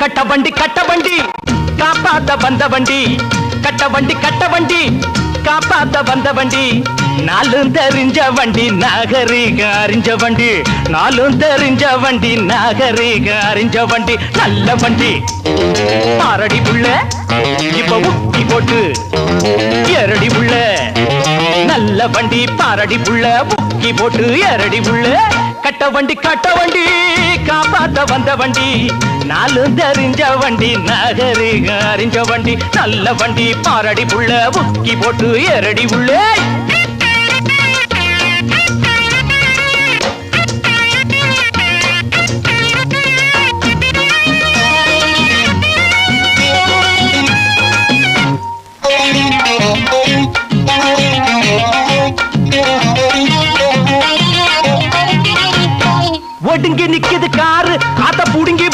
கட்ட வண்டி கட்ட வண்டி. காப்பாத்த வந்த வண்டி கட்ட வண்டி கட்ட வண்டி. காப்பாத்த வந்த வண்டி நாளும் தெரிஞ்ச வண்டி நாகரீக அறிஞ்ச வண்டி. நாளும் தெரிஞ்ச வண்டி நாகரீக அறிஞ்ச வண்டி நல்ல வண்டி. ஆறடி புள்ள இப்ப உக்கி போட்டு. எரடி புள்ள நல்ல வண்டி பாரடி புள்ள உக்கி போட்டு. எரடி புள்ள கட்ட வண்டி கட்ட வண்டி. காப்பாத்த வந்த வண்டி நாலு தெரிஞ்ச வண்டி நகரு அறிஞ்ச வண்டி நல்ல வண்டி பாரடி புள்ள புக்கி போட்டு எரடி உள்ளே. ஒடுங்கி நிக்கிது காரு. அத புடுங்கி